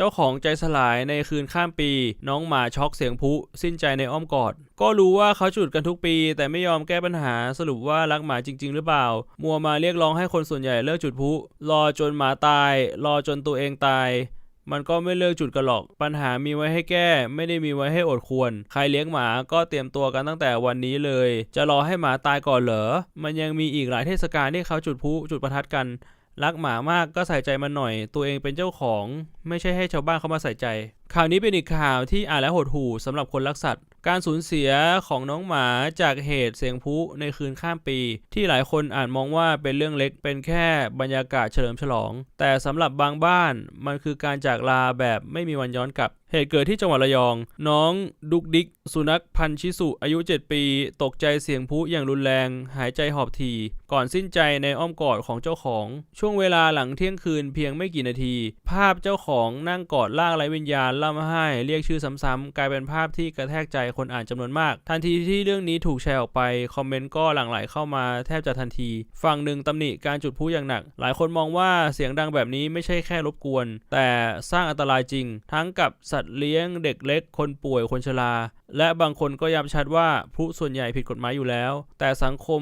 เจ้าของใจสลายในคืนข้ามปี น้องหมาช็อกเสียงพุ สิ้นใจในอ้อมกอด ก็รู้ว่าเขาจุดกันทุกปี แต่ไม่ยอมแก้ปัญหาสรุปว่ารักหมาจริง ๆ หรือเปล่า มัวมาเรียกร้องให้คนส่วนใหญ่เลิกจุดพุ รอจนหมาตาย รอจนตัวเองตายมันก็ไม่เลิกจุดกันหรอก ปัญหามีไว้ให้แก้ ไม่ได้มีไว้ให้อดควร ใครเลี้ยงหมาก็เตรียมตัวกันตั้งแต่วันนี้เลย จะรอให้หมาตายก่อนเหรอ มันยังมีอีกหลายเทศกาลที่เขาจุดพุจุดประทัดกัน รักหมามากก็ใส่ใจมันหน่อย ตัวเองเป็นเจ้าของ ไม่ใช่ให้ชาวบ้านเขามาใส่ใจ ข่าวนี้เป็นอีกข่าวที่อ่านแล้วหดหู่สำหรับคนรักสัตว์ การสูญเสียของน้องหมาจากเหตุเสียงพุในคืนข้ามปี ที่หลายคนอาจมองว่าเป็นเรื่องเล็กเป็นแค่บรรยากาศเฉลิมฉลอง แต่สำหรับบางบ้านมันคือการจากลาแบบไม่มีวันย้อนกลับเหตุเกิดที่จังหวัดระยอง น้องดุกดิก สุนัขพันชิสุ อายุ 7 ปี ตกใจเสียงพุอย่างรุนแรง หายใจหอบถี่ ก่อนสิ้นใจในอ้อมกอดของเจ้าของ ช่วงเวลาหลังเที่ยงคืนเพียงไม่กี่นาที ภาพเจ้าของนั่งกอดล่างไร้วิญญาณล่ำไห้ เรียกชื่อซ้ำๆกลายเป็นภาพที่กระแทกใจคนอ่านจำนวนมาก ทันทีที่เรื่องนี้ถูกแชร์ออกไป คอมเมนต์ก็หลั่งไหลเข้ามาแทบจะทันที ฝั่งหนึ่งตำหนิการจุดพุอย่างหนัก หลายคนมองว่าเสียงดังแบบนี้ไม่ใช่แค่รบกวน แต่สร้างอันตรายจริง ทั้งกับสัตว์เลี้ยงเด็กเล็ก คนป่วยคนชรา และบางคนก็ย้ำชัดว่าพลุส่วนใหญ่ผิดกฎหมายอยู่แล้ว แต่สังคม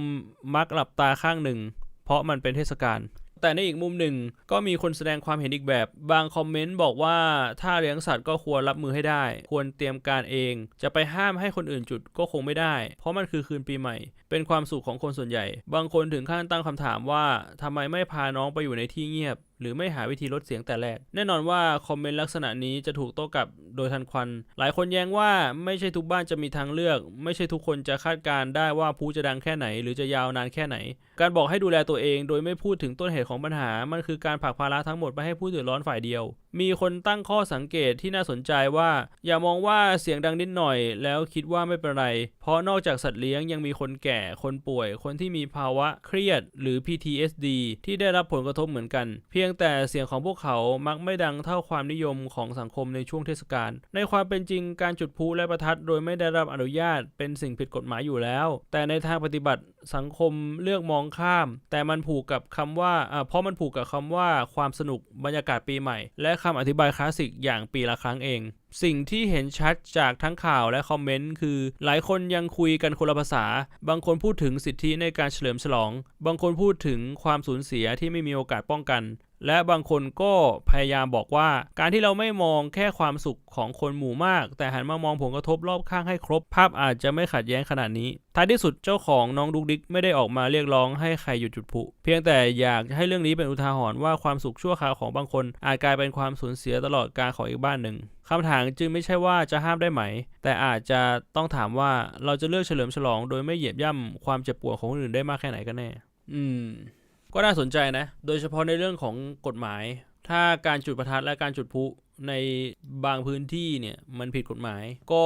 มักหลับตาข้างหนึ่ง เพราะมันเป็นเทศกาลแต่ในอีกมุมหนึ่งก็มีคนแสดงความเห็นอีกแบบ บางคอมเมนต์บอกว่าถ้าเลี้ยงสัตว์ก็ควรรับมือให้ได้ ควรเตรียมการเอง จะไปห้ามให้คนอื่นจุดก็คงไม่ได้ เพราะมันคือคืนปีใหม่ เป็นความสุขของคนส่วนใหญ่ บางคนถึงขั้นตั้งคำถามว่าทำไมไม่พาน้องไปอยู่ในที่เงียบหรือไม่หาวิธีลดเสียงแต่แรก แน่นอนว่าคอมเมนต์ลักษณะนี้จะถูกโต้กลับโดยทันควัน หลายคนแย้งว่าไม่ใช่ทุกบ้านจะมีทางเลือก ไม่ใช่ทุกคนจะคาดการได้ว่าผู้จะดังแค่ไหน หรือจะยาวนานแค่ไหน การบอกให้ดูแลตัวเอง โดยไม่พูดถึงต้นเหตุของปัญหา มันคือการผลักภาระทั้งหมดไปให้ผู้เดือดร้อนฝ่ายเดียว มีคนตั้งข้อสังเกตที่น่าสนใจว่า อย่ามองว่าเสียงดังนิดหน่อย แล้วคิดว่าไม่เป็นไร เพราะนอกจากสัตว์เลี้ยงยังมีคนแก่ คนป่วย คนที่มีภาวะเครียดหรือ PTSD ที่ได้รับผลกระทบเหมือนกัน เพียงแต่เสียงของพวกเขามักไม่ดังเท่าความนิยมของสังคมในช่วงเทศกาล ในความเป็นจริงการจุดพลุและประทัดโดยไม่ได้รับอนุญาต เป็นสิ่งผิดกฎหมายอยู่แล้ว แต่ในทางปฏิบัติ สังคมเลือกมองข้าม แต่มันผูกกับคำว่าว่าเพราะมันผูกกับคำว่าความสนุกบรรยากาศปีใหม่ และคำอธิบายคลาสสิกอย่างปีละครั้งเอง สิ่งที่เห็นชัดจากทั้งข่าวและคอมเมนต์คือ หลายคนยังคุยกันคนละภาษา บางคนพูดถึงสิทธิในการเฉลิมฉลอง บางคนพูดถึงความสูญเสียที่ไม่มีโอกาสป้องกัน และบางคนก็พยายามบอกว่า การที่เราไม่มองแค่ความสุขของคนหมู่มาก แต่หันมามองผลกระทบรอบข้างให้ครบ ภาพอาจจะไม่ขัดแย้งขนาดนี้ ท้ายที่สุดเจ้าของน้องดุกดิกไม่ได้ออกมาเรียกร้องให้ใครหยุดจุดพลุเพียงแต่อยากให้เรื่องนี้เป็นอุทาหรณ์ว่าความสุขชั่วคราวของบางคน อาจกลายเป็นความสูญเสียตลอดการของอีกบ้านหนึ่งคำถามจึงไม่ใช่ว่าจะห้ามได้ไหม แต่อาจจะต้องถามว่าเราจะเลือกเฉลิมฉลอง โดยไม่เหยียบย่ำความเจ็บปวดของคนอื่นได้มากแค่ไหนกันแน่ อืม ก็น่าสนใจนะ โดยเฉพาะในเรื่องของกฎหมาย ถ้าการจุดประทัดและการจุดพลุในบางพื้นที่เนี่ยมันผิดกฎหมาย ก็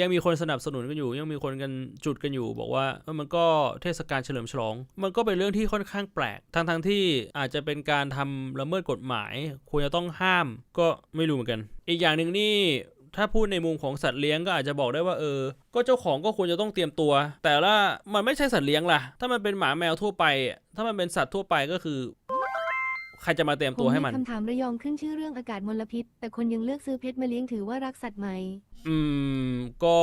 ยังมีคนสนับสนุนกันอยู่ ยังมีคนกันจุดกันอยู่ บอกว่ามันก็เทศกาลเฉลิมฉลอง มันก็เป็นเรื่องที่ค่อนข้างแปลกทั้งทั้งที่อาจจะเป็นการทำละเมิดกฎหมาย ควรจะต้องห้ามก็ไม่รู้เหมือนกัน อีกอย่างหนึ่งนี่ ถ้าพูดในมุมของสัตว์เลี้ยงก็อาจจะบอกได้ว่าเออ ก็เจ้าของก็ควรจะต้องเตรียมตัว แต่ละมันไม่ใช่สัตว์เลี้ยงล่ะ ถ้ามันเป็นหมาแมวทั่วไป ถ้ามันเป็นสัตว์ทั่วไปก็คือ ใครจะมาเตรียมตัวให้มันคำถามระยองขึ้นชื่อเรื่องอากาศมลพิษ แต่คนยังเลือกซื้อเพชรมาเลี้ยงถือว่ารักสัตว์ไหม อืม ก็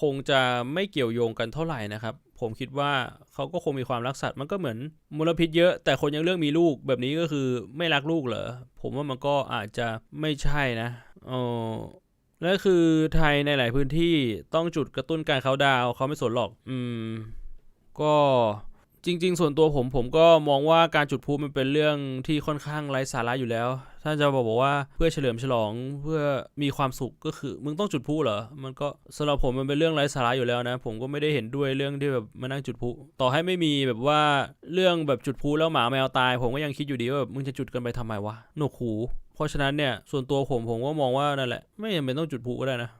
คงจะไม่เกี่ยวโยงกันเท่าไหร่นะครับผมคิดว่าเขาก็คงมีความรักสัตว์มันก็เหมือนมลพิษเยอะ แต่คนยังเลือกมีลูกแบบนี้ก็คือไม่รักลูกเหรอผมว่ามันก็อาจจะไม่ใช่นะเออ และคือไทยในหลายพื้นที่ต้องจุดกระตุ้นการเขาดาวเขาไม่สนหรอก อืม ก็จริง ๆ ส่วนตัวผมผมก็มองว่าการจุดพลุมันเป็นเรื่องที่ค่อนข้างไร้สาระอยู่แล้วถ้าจะบอกว่าเพื่อเฉลิมฉลองเพื่อมีความสุขก็คือ มึงต้องจุดพลุเหรอ มันก็สำหรับผมมันเป็นเรื่องไร้สาระอยู่แล้วนะ ผมก็ไม่ได้เห็นด้วยเรื่องที่แบบมานั่งจุดพลุต่อให้ไม่มีแบบว่าเรื่องแบบจุดพลุแล้วหมาแมวตาย ผมก็ยังคิดอยู่ดีว่าแบบมึงจะจุดกันไปทำไมวะหนวกหู เพราะฉะนั้นเนี่ยส่วนตัวผมผมก็มองว่านั่นแหละ ไม่จำเป็นต้องจุดพลุก็ได้นะ